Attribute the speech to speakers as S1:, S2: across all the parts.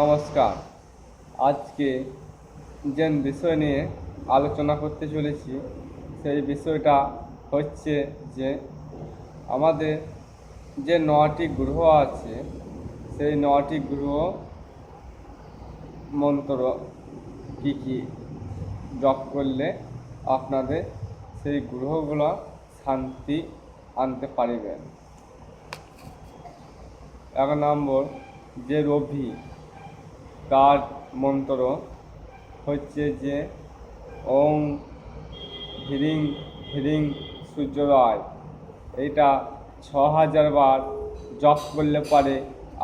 S1: নমস্কার। আজকে যে বিষয় নিয়ে আলোচনা করতে চলেছি, সেই বিষয়টা হচ্ছে যে আমাদের যে নটি গ্রহ আছে, সেই নটি গ্রহ মন্ত্র কী কী জপ করলে আপনাদের সেই গ্রহগুলো শান্তি আনতে পারিবেন? এক নম্বর যে রবি তার মন্ত্র হচ্ছে যে ওং হিরিং হিরিং সূর্যোদয়। এটা ছ হাজার বার জপ করলে পারে,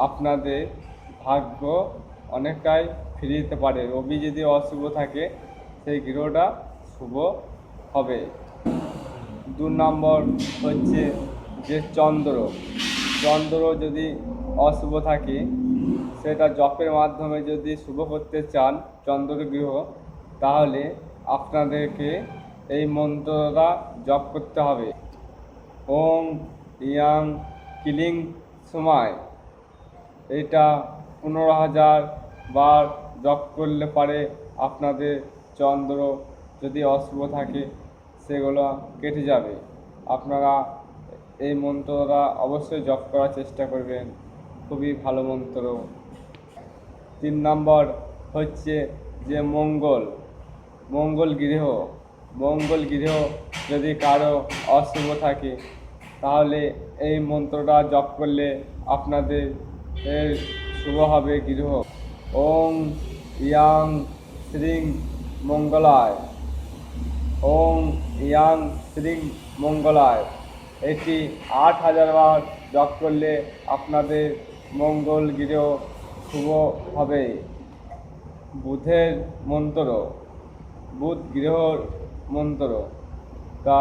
S1: আপনাদের ভাগ্য অনেকটাই ফিরে দিতে পারে। রবি যদি অশুভ থাকে, সেই গ্রহটা শুভ হবে। দু নম্বর হচ্ছে যে চন্দ্র। চন্দ্র যদি অশুভ থাকে সেটা জপের মাধ্যমে যদি শুভ করতে চান চন্দ্র গৃহ, তাহলে আপনাদেরকে এই মন্ত্রটা জপ করতে হবে। ওং ইয়াং কিলিং সময়। এটা পনেরো হাজার বার জপ করলে পারে আপনাদের চন্দ্র। যদি অশুভ থাকে, সেগুলো কেটে যাবে। আপনারা এই মন্ত্রটা অবশ্যই জপ করার চেষ্টা করবেন। খুবই ভালো মন্ত্র। তিন নম্বর হচ্ছে যে মঙ্গল মঙ্গল গৃহ। মঙ্গল গৃহ যদি কারও অশুভ থাকে, তাহলে এই মন্ত্রটা জপ করলে আপনাদের শুভ হবে গৃহ। ওং ইয়াং শ্রীং মঙ্গলায়। ওং ইয়াং শ্রীং মঙ্গলায়। এটি আট হাজার বার জপ করলে আপনাদের মঙ্গল গৃহ শুভ হবে। বুধের মন্ত্র, বুধ গৃহর মন্ত্র। তা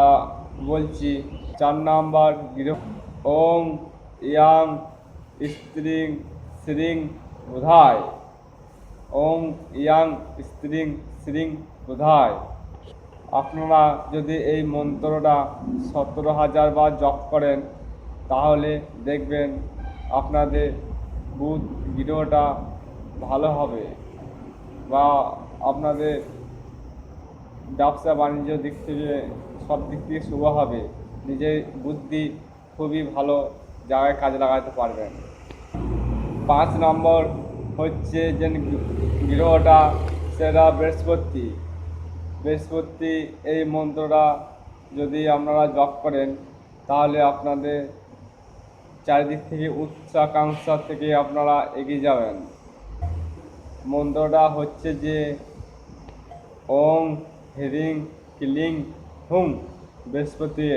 S1: বলছি, চার নাম্বার গৃহ। ওং ইয়াং স্ত্রিং শ্রীং বোধায়। ওং ইয়াং স্ত্রিং শ্রীং বোধায়। আপনারা যদি এই মন্ত্রটা সতেরো হাজার বার জপ করেন, তাহলে দেখবেন আপনাদের বুধ গৃহটা ভালো হবে বা আপনাদের ব্যবসা বাণিজ্য দিক থেকে সব দিক থেকে শুভ হবে। নিজের বুদ্ধি খুবই ভালো জায়গায় কাজে লাগাতে পারবেন। পাঁচ নম্বর হচ্ছে যে গৃহটা সেটা বৃহস্পতি। বৃহস্পতি এই মন্ত্রটা যদি আপনারা জপ করেন, তাহলে আপনাদের চারিদিক থেকে উচ্চাকাঙ্ক্ষা থেকে আপনারা এগিয়ে যাবেন। মন্ত্রটা হচ্ছে যে, ওং হিরিং কিলিং হুং বৃহস্পতি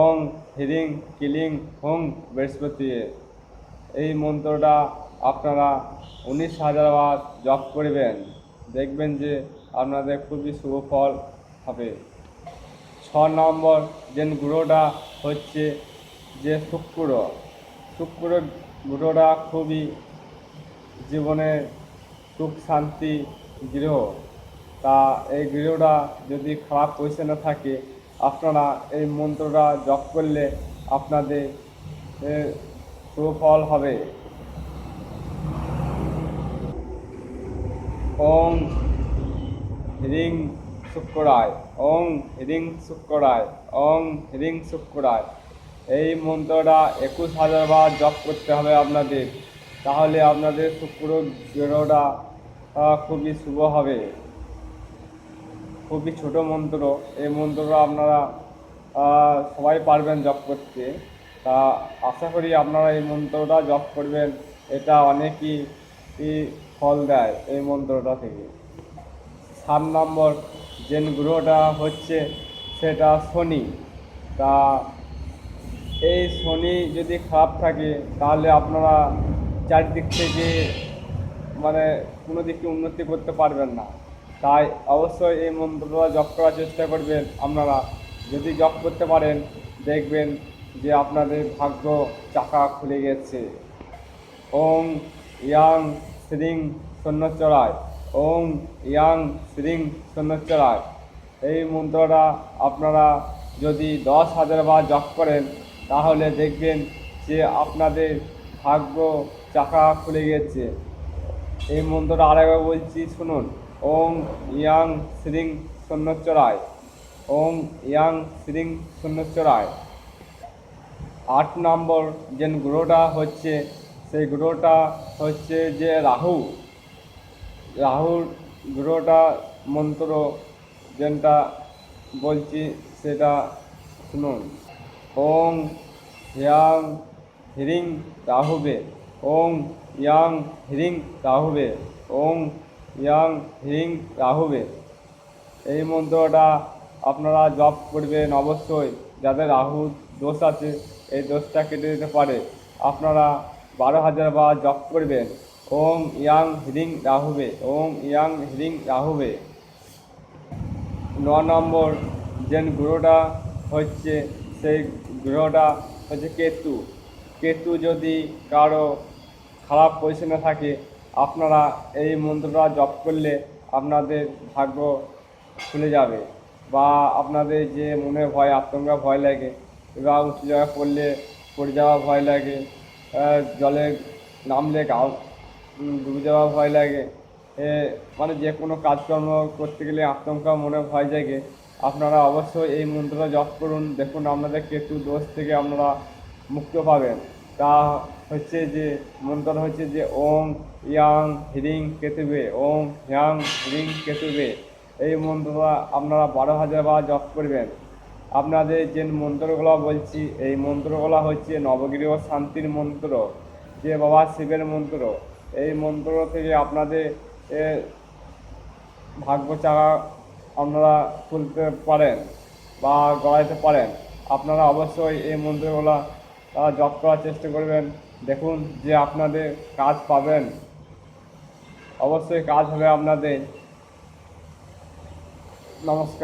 S1: ওং হিরিং কিলিং হুং বৃহস্পতি এই মন্ত্রটা আপনারা উনিশ হাজার বার জপ করবেন। দেখবেন যে আপনাদের খুবই শুভ ফল হবে। ছ নম্বর যে গ্রহটা হচ্ছে যে শুক্র শুক্র গ্রহটা খুবই জীবনে সুখ, শান্তি গৃহ তা এই গৃহটা যদি খারাপ পজিশনে থাকে, আপনারা এই মন্ত্রটা জপ করলে আপনাদের সুফল হবে। ওং হ্রিং শুক্রায়, ওং হ্রিং শুক্রায়, ওং হ্রিং শুক্রায়। এই মন্ত্রটা একুশ হাজার বার জপ করতে হবে আপনাদের। তাহলে আপনাদের শুক্র গ্রহটা খুবই শুভ হবে। খুবই ছোট মন্ত্র। এই মন্ত্রটা আপনারা সবাই পারবেন জপ করতে। তা আশা করি আপনারা এই মন্ত্রটা জপ করবেন। এটা অনেকই ফল দেয় এই মন্ত্রটা থেকে। সাত নম্বর যে গ্রহটা হচ্ছে, সেটা শনি। তা এই শনি যদি খারাপ থাকে, তাহলে আপনারা চারিদিক থেকে মানে কোনো দিকে উন্নতি করতে পারবেন না। তাই অবশ্যই এই মন্ত্রটা জপ করার চেষ্টা করবেন আপনারা। যদি জপ করতে পারেন, দেখবেন যে আপনাদের ভাগ্য চাকা খুলে গেছে। ওং ইয়াং শ্রীং সন্ন্যচরায়। ওং ইয়াং শ্রীং সন্ন্যচরায়। এই মন্ত্রটা আপনারা যদি দশ হাজার বার জপ করেন তাহলে দেখবেন যে আপনাদের ভাগ্য চাকা খুলে গেছে। এই মন্ত্রটা আরেকবার বলছি, শুনুন। ওম ইয়াং শ্রীং শূন্যচরায় ওম ইয়াং শ্রীং শূন্যচরায় আট নম্বর যে গ্রহটা হচ্ছে, সেই গ্রহটা হচ্ছে যে রাহু। রাহুর গ্রহটা মন্ত্র যেটা বলছি, সেটা শুনুন। ওং ইয়াং হ্রিং রাহুবে ওং ইয়াং হ্রিং রাহুবে ওং ইয়াং হ্রিং রাহুবে এই মন্ত্রটা আপনারা জপ করবেন অবশ্যই। যাদের রাহু দোষ আছে, এই দোষটা কেটে দিতে পারে। আপনারা বারো হাজার বার জপ করবেন। ওম ইয়াং হ্রিং রাহুবে ওম ইয়াং হ্রিং রাহুবে ন নম্বর যে গুরুটা হচ্ছে সেই গ্রহটা হচ্ছে কেতু। কেতু যদি কারও খারাপ পজিশনে থাকে, আপনারা এই মন্ত্রটা জপ করলে আপনাদের ভাগ্য খুলে যাবে বা আপনাদের যে মনে ভয়, আতঙ্কা, ভয় লাগে বা উঁচু জায়গায় পড়লে পড়ে যাওয়া ভয় লাগে জলে নামলে গাও ডুবে যাওয়া ভয় লাগে মানে যে কোনো কাজকর্ম করতে গেলে আতঙ্কা, মনে ভয় জাগে আপনারা অবশ্যই এই মন্ত্রটা জপ করুন। দেখুন আপনাদের কেতু দোষ থেকে আপনারা মুক্ত পাবেন। তা হচ্ছে যে, মন্ত্র হচ্ছে যে, ওম ইয়াং হ্রিং কেতুবে, ওম হ্যাং হ্রিং কেতুবে। এই মন্ত্রটা আপনারা বারো হাজার বার জপ করবেন। আপনাদের যে মন্ত্রগুলো বলছি, এই মন্ত্রগুলো হচ্ছে নবগৃহ শান্তির মন্ত্র, যে বাবা শিবের মন্ত্র। এই মন্ত্র থেকে আপনাদের ভাগ্য চাকা আপনারা খুলতে পারেন বা গড়াইতে পারেন, আপনারা অবশ্যই এই মন্ত্রগুলো তারা জপ করার চেষ্টা করবেন। দেখুন যে আপনাদের কাজ পাবেন। অবশ্যই কাজ হবে আপনাদের। নমস্কার।